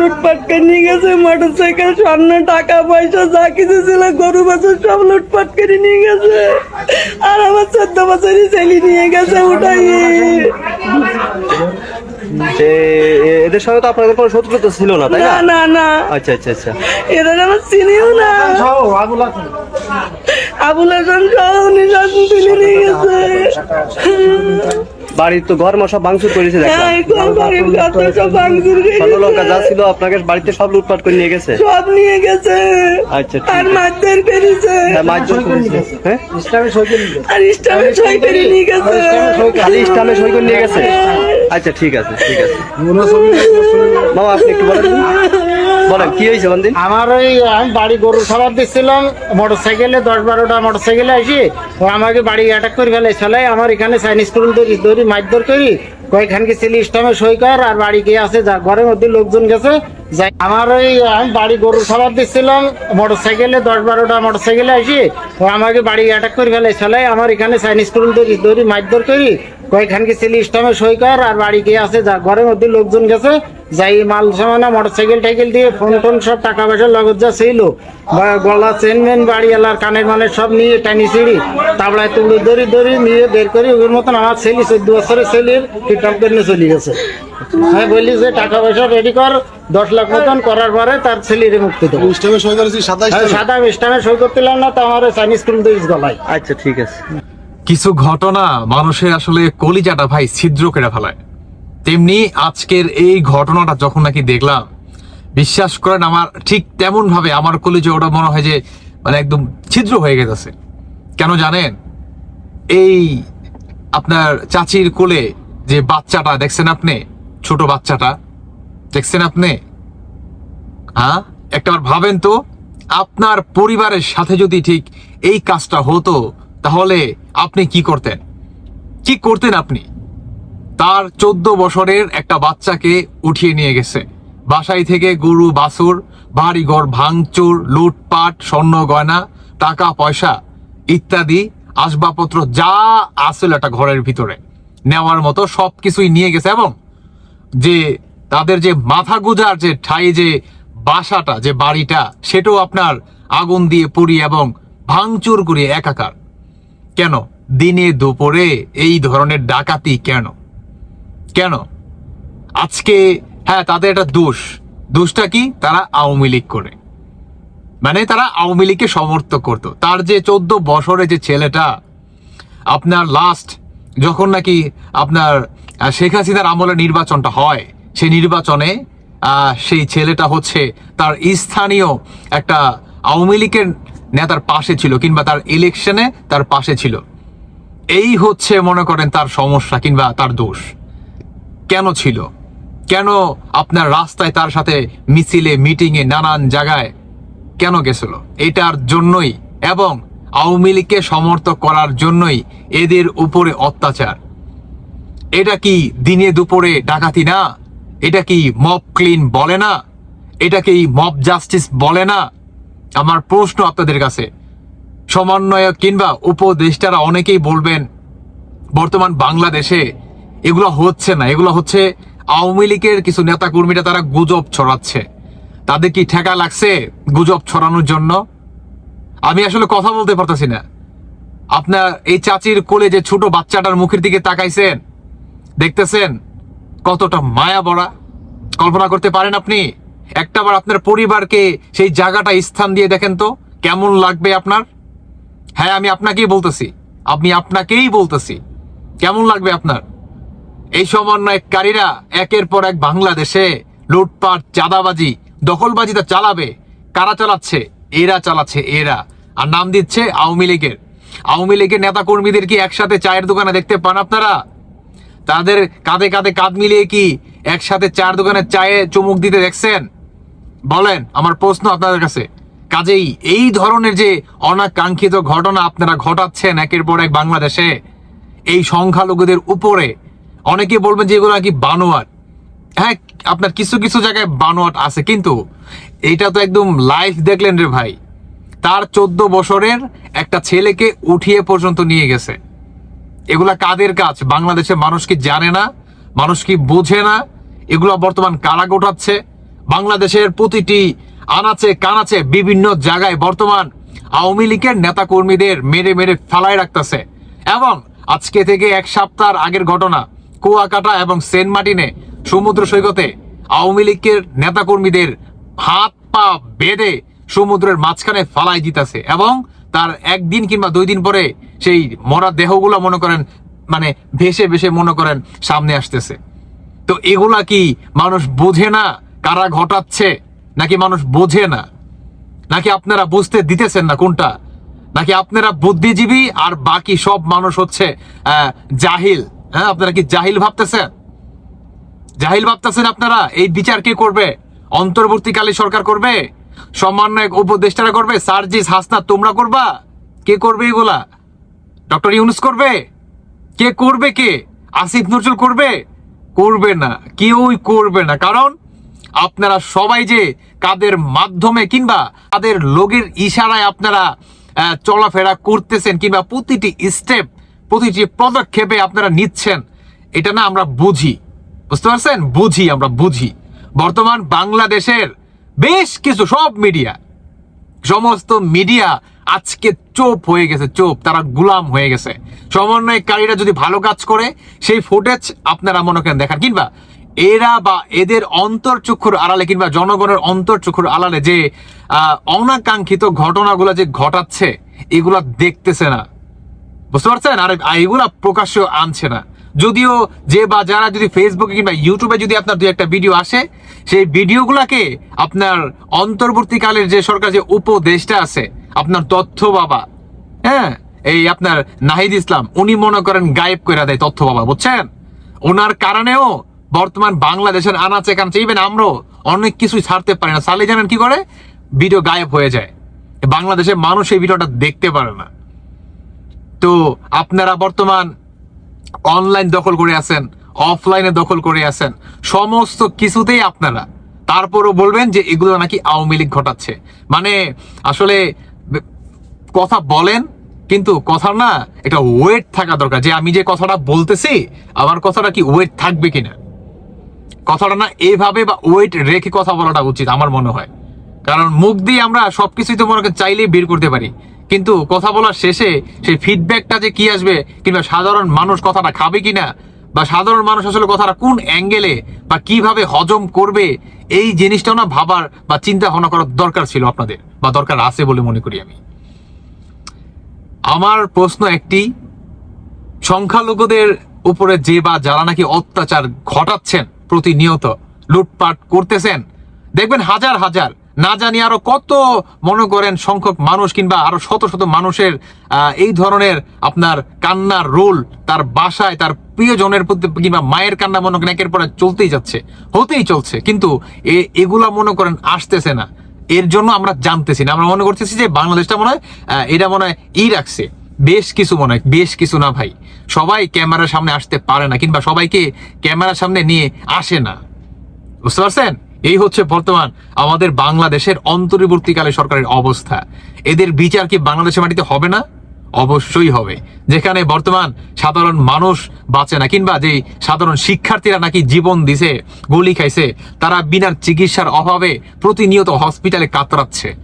লুটপাট করে নিয়ে গেছে মোটর সাইকেল স্বর্ণ, টাকা, পয়সা, যা কিছু ছিল, গরু, বাছুর, সব লুটপাট করে নিয়ে গেছে। আর আমার চোদ্দ বছরই ছেলে নিয়ে গেছে ওটাই যে এদের সঙ্গে তো আপনাদের কোনো শত্রুতা ছিল না তাই না? না না না। আচ্ছা আচ্ছা আচ্ছা। এদের আমার চিনিও না। আবুল হাসান সহ উনি সব তুলে নিয়ে গেছে। বাড়ির তো ঘর মশা ভাঙচুর করেছে দেখলাম। হ্যাঁ, করে যা ছিল আপনাকে বাড়িতে সব লুটপাট করে নিয়ে গেছে? সব নিয়ে গেছে। আচ্ছা, আর। মারধর করেছে। হ্যাঁ, মারধর। হ্যাঁ? আর ইস্টামে ছয় করে নিয়ে গেছে। খালি ইসলামে সই করে নিয়ে গেছে? আচ্ছা ঠিক আছে ঠিক আছে। মামা, আপনি একটু বলেন। বলেন, কি হয়েছে বন্দিন আমার ওই, আমি বাড়ি গরু খাবার দিচ্ছিলাম মোটর সাইকেলে দশ বারোটা মোটর সাইকেলে আসি, ও আমাকে বাড়ি অ্যাটাক করে ফেলে ছেলে আমার এখানে চাইনিজ স্কুল ধরি ধরি মারধর করি কয়েকখানকে ছেলে ইস্টামে সই কর, আর বাড়ি গিয়ে আছে যা, ঘরের মধ্যে লোকজন গেছে, যাই, আমার ওই, আমি বাড়ি গরু খাবার দিচ্ছিলাম মোটর সাইকেলে দশ বারোটা মোটর সাইকেলে আসি, ও আমাকে বাড়ি অ্যাটাক করে ফেলে ছেলে আমার এখানে চাইনিজ স্কুল ধরি ধরি মারধর করি কয়েকখানকে ছেলে ইস্টামে সই কর আর বাড়ি গিয়ে আছে যা ঘরের মধ্যে লোকজন গেছে যাই মাল সামানা মোটর সাইকেল টাইকেল দিয়ে ফোন টোন সব টাকা পয়সা লগত যা ছিল গলা চেন মেন বাড়ি এলার কানের মানে সব নিয়ে টানি সিঁড়ি তাবলায় তুলে দড়ি দড়ি নিয়ে বের করি ওর মতন আমার ছেলে চোদ্দ বছরের ছেলের কিডন্যাপ করে চলে গেছে। আমি বললি যে টাকা পয়সা রেডি কর দশ লাখ মতন করার পরে তার ছেলের মুক্তি দেবো। সাদা ইস্টামে সই করতেলাম না তো আমার চাইনিজ স্কুল দিয়ে গলায়। আচ্ছা ঠিক আছে। কিছু ঘটনা মানুষের আসলে কলিজাটা ভাই ছিদ্র করে ফেলায়। তেমনি আজকের এই ঘটনাটা যখন নাকি দেখলাম, বিশ্বাস করেন আমার ঠিক তেমন ভাবে আমার কলিজা ওটা মনে হয় যে মানে একদম ছিদ্র হয়ে গেছে। কেন জানেন? এই আপনার চাচির কোলে যে বাচ্চাটা, দেখছেন আপনি? ছোট বাচ্চাটা। দেখছেন আপনি? হ্যাঁ? একটাবার ভাবেন তো, আপনার পরিবারের সাথে যদি ঠিক এই কাজটা হতো তাহলে আপনি কি করতেন? কি করতেন আপনি? তার চোদ্দ বছরের একটা বাচ্চাকে উঠিয়ে নিয়ে গেছে। বাসায় থেকে গরু, বাছুর, বাড়িঘর, ভাঙচুর, লুটপাট, স্বর্ণ গয়না, টাকা, পয়সা ইত্যাদি, আসবাবপত্র যা আসল একটা ঘরের ভিতরে নেওয়ার মতো সবকিছুই নিয়ে গেছে এবং যে তাদের যে মাথা গুজার যে ঠাই যে বাসাটা, যে বাড়িটা, সেটাও আপনার আগুন দিয়ে পুড়ি এবং ভাঙচুর করিয়ে একাকার। কেন? দিনে দুপুরে এই ধরনের ডাকাতি কেন? কেন? আজকে হ্যাঁ তাদের একটা দোষ। দোষটা কি? তারা আওয়ামী লীগ করে। মানে তারা আওয়ামী লীগকে সমর্থক করতো। তার যে চোদ্দ বছরে যে ছেলেটা, আপনার লাস্ট যখন নাকি আপনার শেখ হাসিনার আমলে নির্বাচনটা হয় সেই নির্বাচনে সেই ছেলেটা হচ্ছে তার স্থানীয় একটা আওয়ামী লীগের নেতার পাশে ছিল কিংবা তার ইলেকশনে তার পাশে ছিল। এই হচ্ছে, মনে করেন, তার সমস্যা কিংবা তার দোষ। কেন ছিল? কেন আপনার রাস্তায় তার সাথে মিছিলে, মিটিংয়ে, নানান জায়গায় কেন গেছিল? এটার জন্যই এবং আওয়ামী লীগকে সমর্থক করার জন্যই এদের উপরে অত্যাচার। এটা কি দিনে দুপুরে ডাকাতি না? এটা কি মব ক্লিন বলে না? এটা কি মব জাস্টিস বলে না? আমার প্রশ্ন আপনাদের কাছে। সমন্বয়ক কিংবা উপদেষ্টারা অনেকেই বলবেন, বর্তমান বাংলাদেশে এগুলো হচ্ছে না। এগুলো হচ্ছে আওয়ামী লীগের কিছু নেতা কর্মীরা তারা গুজব ছড়াচ্ছে। তাদের কি ঠেকা লাগছে গুজব ছড়ানোর জন্য? আমি আসলে কথা বলতে পারতেছি না। আপনার এই চাচির কোলে যে ছোট বাচ্চাটার মুখের দিকে তাকাইছেন, দেখতেছেন কতটা মায়া বড়া কল্পনা করতে পারেন আপনি? একটাবার আপনার পরিবারকে সেই জায়গাটা, স্থান দিয়ে দেখেন তো, কেমন লাগবে আপনার? হ্যাঁ আমি আপনাকেই বলতেছি। আমি আপনাকেই বলতেছি। কেমন লাগবে আপনার? এই সমন্বয়কারীরা একের পর এক বাংলাদেশে লুটপাট, চাঁদাবাজি দখলবাজিটা চালাবে। কারা চালাচ্ছে? এরা চালাচ্ছে, এরা। আর নাম দিচ্ছে আওয়ামী লীগের। আওয়ামী লীগের নেতা কর্মীদের কি একসাথে চায়ের দোকানে দেখতে পান আপনারা? তাদের কাঁধে কাঁধে কাঁধ মিলিয়ে কি একসাথে চায়ের দোকানে চায়ে চুমুক দিতে দেখছেন? বলেন, আমার প্রশ্ন আপনাদের কাছে। কাজেই এই ধরনের যে অনাকাঙ্ক্ষিত ঘটনা আপনারা ঘটাচ্ছেন একের পর এক বাংলাদেশে, এই সংখ্যালঘুদের উপরে, অনেকে বলবেন যে এগুলো নাকি বানোয়াট। হ্যাঁ আপনার কিছু কিছু জায়গায় বানোয়াট আছে, কিন্তু এটা তো একদম লাইফ দেখলেন রে ভাই। তার চোদ্দ বছরের একটা ছেলেকে উঠিয়ে পর্যন্ত নিয়ে গেছে। এগুলা কাদের কাজ? বাংলাদেশের মানুষ কি জানে না? মানুষ কি বোঝে না? এগুলো বর্তমান কারা গোটাচ্ছে? বাংলাদেশের প্রতিটি আনাচে কানাচে বিভিন্ন জায়গায় বর্তমান আওয়ামী লীগের নেতা কর্মীদের মেরে মেরে ফেলায় রাখতেছে। এবং আজকে থেকে এক সপ্তাহ আগের ঘটনা, কুয়াকাটা এবং সেন্ট মার্টিনে সমুদ্র সৈকতে আওয়ামী লীগের নেতা কর্মীদের হাত পা বেঁধে সমুদ্রের মাঝখানে ফালাই দিতেছে এবং তার একদিন কিংবা দুই দিন পরে সেই মরা দেহগুলো মনে করেন মানে ভেসে ভেসে মনে করেন সামনে আসতেছে। তো এগুলা কি মানুষ বোঝে না? কারা ঘটাচ্ছে? নাকি মানুষ বোঝে না? নাকি আপনারা বুঝতে দিতেছেন না কোনটা? নাকি আপনারা বুদ্ধিজীবী আর বাকি সব মানুষ হচ্ছে জাহিল? হ্যাঁ আপনারা কি জাহিল ভাবতেছেন? জাহিল ভাবতেছেন আপনারা, এই বিচার কে করবে? অন্তর্বর্তীকালে সরকার করবে? সমন্বয়ক উপদেষ্টারা করবে? সার্জিস হাসনা, তোমরা করবা? কে করবে এগুলা? ডক্টর ইউনুস করবে? কে করবে কে? আসিফ নজরুল করবে? করবে না। কেউই করবে না। কারণ আপনারা সবাই যে কাদের মাধ্যমে কিংবা কাদের লোকের ইশারায় আপনারা চলাফেরা করতেছেন কিংবা প্রতিটি স্টেপ প্রতিটি পদক্ষেপে আপনারা নিচ্ছেন, এটা না আমরা বুঝি। বুঝতে পারছেন? বুঝি আমরা, বুঝি। বর্তমান বাংলাদেশের বেশ কিছু, সব মিডিয়া সমস্ত মিডিয়া আজকে চোপ হয়ে গেছে, চোপ, তারা গুলাম হয়ে গেছে। সমন্বয়কারীরা যদি ভালো কাজ করে, সেই ফুটেজ আপনারা মনে করেন দেখান। কিংবা এরা বা এদের অন্তর্চক্ষুর আড়ালে কিংবা জনগণের অন্তর্চক্ষুর আড়ালে যে অনাকাঙ্ক্ষিত ঘটনাগুলো যে ঘটাচ্ছে, এগুলা দেখতেছে না। বুঝতে পারছেন? আর এগুলা প্রকাশ্য আনছে না। যদিও যে বা যারা যদি ফেসবুকে কিংবা ইউটিউবে যদি আপনার দুই একটা ভিডিও আসে, সেই ভিডিওগুলাকে আপনার অন্তর্বর্তীকালের যে সরকার যে উপদেশটা আছে, আপনার তথ্য বাবা হ্যাঁ? এই আপনার নাহিদ ইসলাম, উনি মনে করেন গায়েব করে দেয় তথ্য বাবা, বুঝছেন? ওনার কারণেও বর্তমান বাংলাদেশের আনাচে কানাচে ইভেন আমরাও অনেক কিছুই ছাড়তে পারি না। সালে জানেন কি করে? ভিডিও গায়েব হয়ে যায়। বাংলাদেশের মানুষ এই ভিডিওটা দেখতে পারে না। তো আপনারা বর্তমান অনলাইন দখল করে আছেন অফলাইনে দখল করে আছেন, সমস্ত কিছুতেই আপনারা। তারপরও বলবেন যে এগুলো নাকি আওয়ামী লীগ ঘটাচ্ছে। মানে আসলে কথা বলেন, কিন্তু কথা না এটা ওয়েট থাকা দরকার। যে আমি যে কথাটা বলতেছি, আমার কথাটা কি ওয়েট থাকবে কিনা? কথাটা না এইভাবে বা ওয়েট রেখে কথা বলাটা উচিত, আমার মনে হয়। কারণ মুখ দিয়ে আমরা সবকিছুই তো মনে চাইলেই বের করতে পারি। কিন্তু কথা বলার শেষে সেই ফিডব্যাকটা যে কি আসবে, কিংবা সাধারণ মানুষ কথাটা খাবে কিনা, বা সাধারণ মানুষ আসলে কথাটা কোন অ্যাঙ্গেলে বা কীভাবে হজম করবে, এই জিনিসটাও না ভাবার বা চিন্তা ভাবনা করার দরকার ছিল আপনাদের, বা দরকার আছে বলে মনে করি আমি। আমার প্রশ্ন একটি, সংখ্যালঘুদের উপরে যে বা যারা নাকি অত্যাচার ঘটাচ্ছেন প্রতিনিয়ত লুটপাট করতেছেন। দেখবেন হাজার হাজার, না জানি আরও কত মনে করেন সংখ্যক মানুষ কিংবা আরও শত শত মানুষের এই ধরনের আপনার কান্নার রোল তার বাসায়, তার প্রিয়জনের প্রতি কিংবা মায়ের কান্না মনে করেন একের পরে চলতেই যাচ্ছে, হতেই চলছে। কিন্তু এগুলা মনে করেন আসতেছে না। এর জন্য আমরা জানতেছি না। আমরা মনে করতেছি যে বাংলাদেশটা মনে হয় এটা মনে হয় ই রাখছে। বেশ কিছু মনে হয়, বেশ কিছু না ভাই। সবাই ক্যামেরার সামনে আসতে পারে না, কিংবা সবাইকে ক্যামেরার সামনে নিয়ে আসে না। বুঝতে পারছেন? এই হচ্ছে বর্তমান আমাদের বাংলাদেশের অন্তর্বর্তীকালে সরকারের অবস্থা। এদের বিচার কি বাংলাদেশের মাটিতে হবে না? অবশ্যই হবে। যেখানে বর্তমান সাধারণ মানুষ বাঁচে না, কিংবা যে সাধারণ শিক্ষার্থীরা নাকি জীবন দিছে, গুলি খাইছে, তারা বিনা চিকিৎসার অভাবে প্রতিনিয়ত হসপিটালে কাতরাচ্ছে।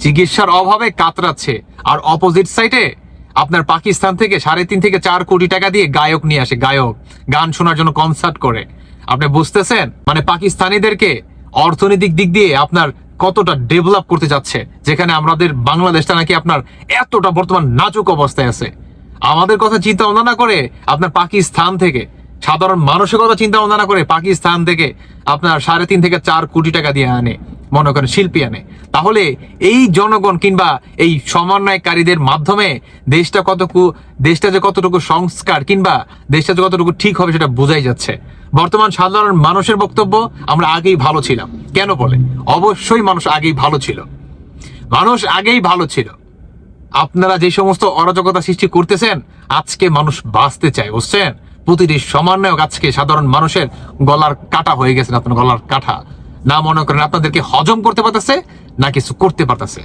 চিকিৎসার অভাবে কাতরাচ্ছে। আর অপোজিট সাইডে আপনার পাকিস্তান থেকে সাড়ে তিন থেকে চার কোটি টাকা দিয়ে গায়ক নিয়ে আসে, গায়ক। গান শোনার জন্য কনসার্ট করে। আপনি বুঝতেছেন? মানে পাকিস্তানিদেরকে অর্থনৈতিক দিক দিয়ে আপনার কতটা ডেভেলপ করতে যাচ্ছে, যেখানে আমাদের বাংলাদেশটা নাকি আপনার এতটা বর্তমান নাজুক অবস্থায় আছে। আমাদের কথা চিন্তা ভাবনা না করে আপনার পাকিস্তান থেকে, সাধারণ মানুষের কথা চিন্তা ভাবনা না করে পাকিস্তান থেকে আপনার সাড়ে তিন থেকে চার কোটি টাকা দিয়ে আনে। মনে করেন শিল্পী আনে। তাহলে এই জনগণ কিংবা এই সমন্বয়কারীদের মাধ্যমে দেশটা কতটুকু দেশটা যে কতটুকু সংস্কার কিংবা দেশটা যে কতটুকু ঠিক হবে সেটা বোঝাই যাচ্ছে। বর্তমান সাধারণ মানুষের বক্তব্য, আমরা আগেই ভালো ছিলাম। কেন বলে? অবশ্যই মানুষ আগেই ভালো ছিল। মানুষ আগেই ভালো ছিল। আপনারা যে সমস্ত অরাজকতা সৃষ্টি করতেছেন, আজকে মানুষ বাঁচতে চায়, বুঝছেন? প্রতিটি সমন্বয়ক আজকে সাধারণ মানুষের গলার কাটা হয়ে গেছেন, আপনার গলার কাটা। না মনে করেন আপনাদেরকে হজম করতে পারতেছে, না কিছু করতে পারতেছে।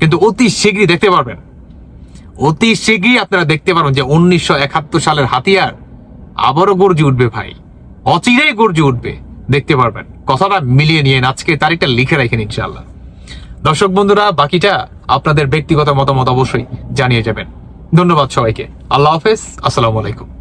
কিন্তু অতি শীঘ্রই দেখতে পারবেন। অতি শীঘ্রই আপনারা দেখতে পারবেন যে উনিশশো একাত্তর সালের হাতিয়ার আবারও গর্জে উঠবে ভাই। অচিরেই গর্জে উঠবে। দেখতে পারবেন। কথাটা মিলিয়ে নিয়ে আজকে তারিখটা লিখে রাখেন ইনশাআল্লাহ। দর্শক বন্ধুরা, বাকিটা আপনাদের ব্যক্তিগত মতামত অবশ্যই জানিয়ে যাবেন। ধন্যবাদ সবাইকে। আল্লাহ হাফেজ। আসসালামু আলাইকুম।